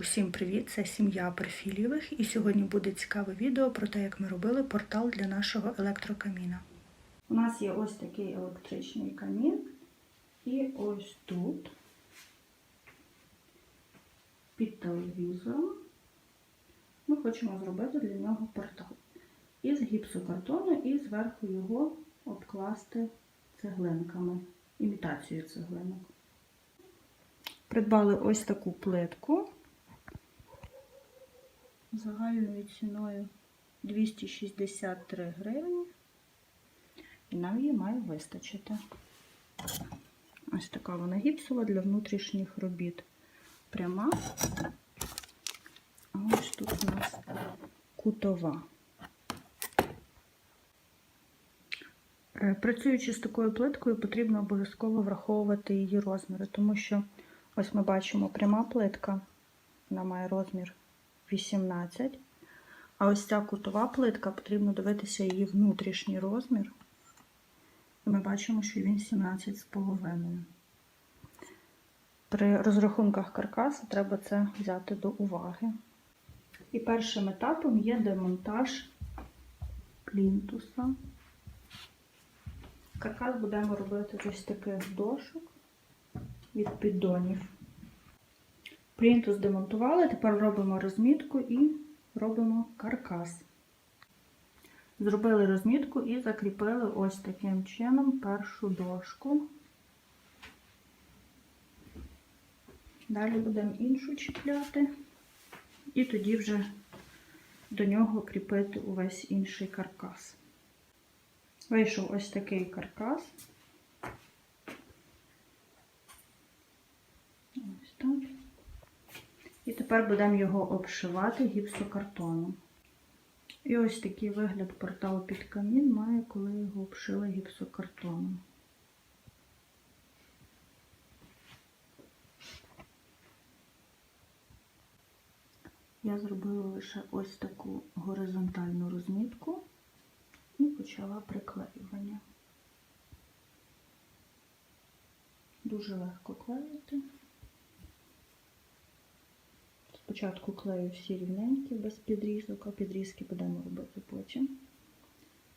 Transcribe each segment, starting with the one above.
Усім привіт! Це сім'я Перфілєвих і сьогодні буде цікаве відео про те, як ми робили портал для нашого електрокаміна. У нас є ось такий електричний камін, і ось тут під телевізором ми хочемо зробити для нього портал із гіпсокартону і зверху його обкласти цеглинками, імітацією цеглинок. Придбали ось таку плитку загальною ціною 263 гривні. І нам її має вистачити. Ось така вона гіпсова для внутрішніх робіт. Пряма. А ось тут у нас кутова. Е, Працюючи з такою плиткою, потрібно обов'язково враховувати її розміри, тому що ось ми бачимо пряма плитка, вона має розмір 18. А ось ця кутова плитка, потрібно дивитися її внутрішній розмір. І ми бачимо, що він 17,5. При розрахунках каркаса треба це взяти до уваги. І першим етапом є демонтаж плінтуса. Каркас будемо робити ось таких дошок від піддонів. Плінтус демонтували, тепер робимо розмітку і робимо каркас. Зробили розмітку і закріпили ось таким чином першу дошку. Далі будемо іншу чіпляти, і тоді вже до нього кріпити увесь інший каркас. Вийшов ось такий каркас. Ось так. І тепер будемо його обшивати гіпсокартоном. І ось такий вигляд порталу під камін має, коли його обшили гіпсокартоном. Я зробила лише ось таку горизонтальну розмітку і почала приклеювання. Дуже легко клеїти. Спочатку клею всі рівненькі, без підрізок, а підрізки будемо робити потім.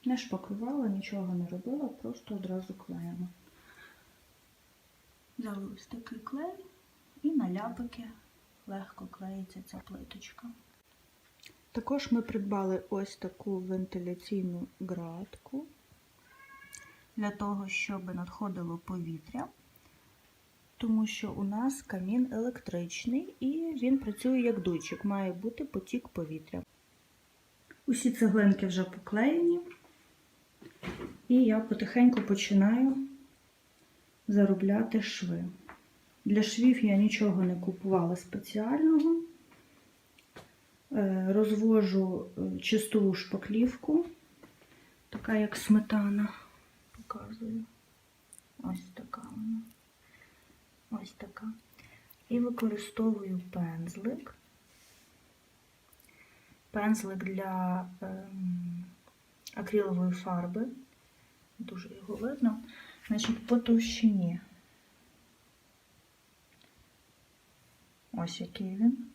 Не шпаклювала, нічого не робила, просто одразу клеїмо. Взяли ось такий клей і на ляпики легко клеїться ця плиточка. Також ми придбали ось таку вентиляційну градку для того, щоб надходило повітря тому що у нас камін електричний і він працює як дуйчик, має бути потік повітря. Усі цеглинки вже поклеєні, і я потихеньку починаю заробляти шви. Для швів я нічого не купувала спеціального. Е, розвожу е, чистову шпаклівку, така як сметана, показую. Ось така вона. Ось така. І використовую пензлик. Пензлик для ем, акрилової фарби. Дуже його видно. Значить, по товщині. Ось який він.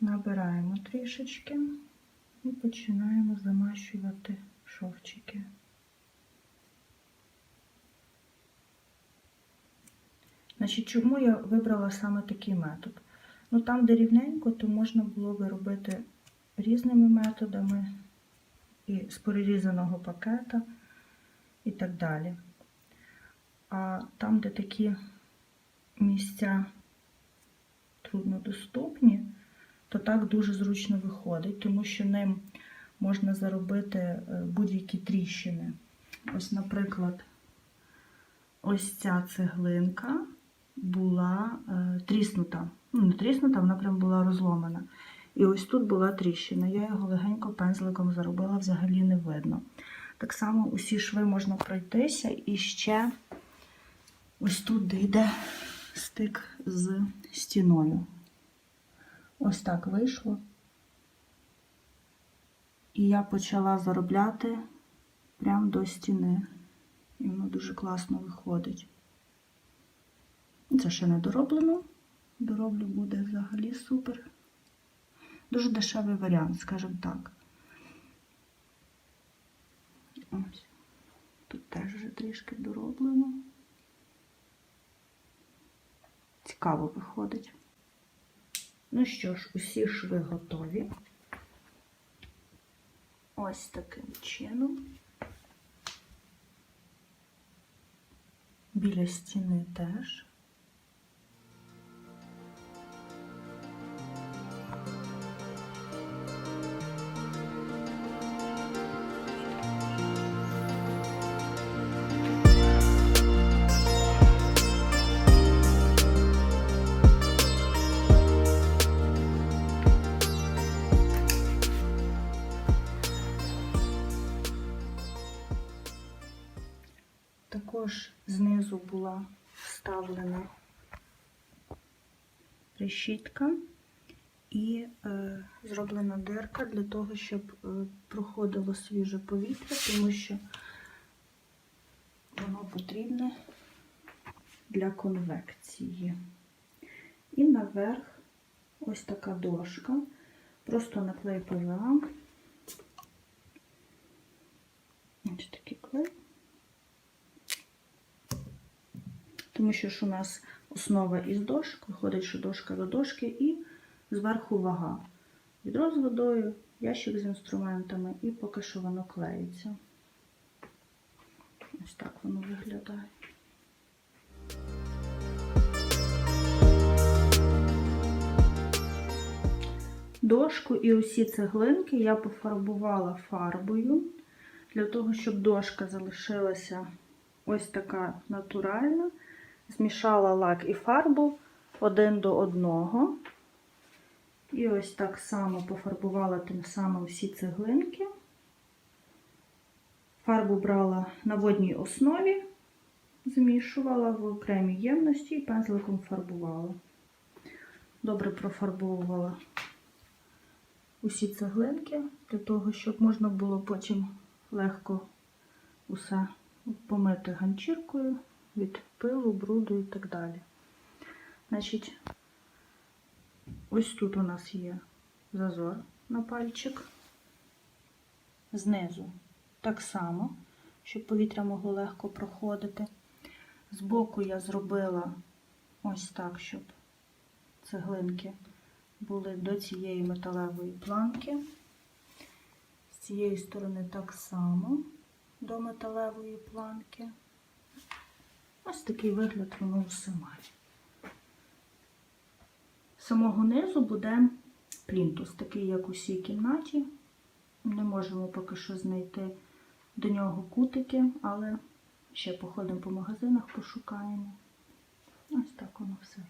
Набираємо трішечки і починаємо замащувати шовчики. Значить, чому я вибрала саме такий метод? Ну, там, де рівненько, то можна було би робити різними методами, і з перерізаного пакета, і так далі. А там, де такі місця труднодоступні, то так дуже зручно виходить, тому що ним можна заробити е, будь-які тріщини. Ось, наприклад, ось ця цеглинка була е, тріснута. Ну, не тріснута, вона прям була розломана. І ось тут була тріщина. Я його легенько пензликом заробила, взагалі не видно. Так само усі шви можна пройтися і ще ось тут де йде стик з стіною. Ось так вийшло. І я почала заробляти прямо до стіни. І воно дуже класно виходить. Це ще не дороблено. Дороблю буде взагалі супер. Дуже дешевий варіант, скажімо так. Ось. Тут теж вже трішки дороблено. Цікаво виходить. Ну що ж, усі шви готові. Ось таким чином. Біля стіни теж. Була вставлена решітка і е, зроблена дирка для того, щоб е, проходило свіже повітря, тому що воно потрібне для конвекції. І наверх ось така дошка, просто наклей ПВА. Ось такий клей. Тому що ж у нас основа із дошок, виходить, що дошка до дошки і зверху вага. Відро з водою, ящик з інструментами і поки що воно клеїться. Ось так воно виглядає. Дошку і усі цеглинки я пофарбувала фарбою, для того, щоб дошка залишилася ось така натуральна. Змішала лак і фарбу один до одного. І ось так само пофарбувала тим самим всі цеглинки. Фарбу брала на водній основі, змішувала в окремій ємності і пензликом фарбувала. Добре профарбовувала усі цеглинки, для того, щоб можна було потім легко усе помити ганчіркою від пилу, бруду і так далі. Значить, ось тут у нас є зазор на пальчик. Знизу так само, щоб повітря могло легко проходити. Збоку я зробила ось так, щоб цеглинки були до цієї металевої планки. З цієї сторони так само до металевої планки. Ось такий вигляд воно все має. З самого низу буде плінтус, такий, як у всій кімнаті. Не можемо поки що знайти до нього кутики, але ще походимо по магазинах, пошукаємо. Ось так воно все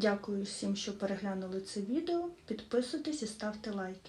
Дякую всім, що переглянули це відео. Підписуйтесь і ставте лайки.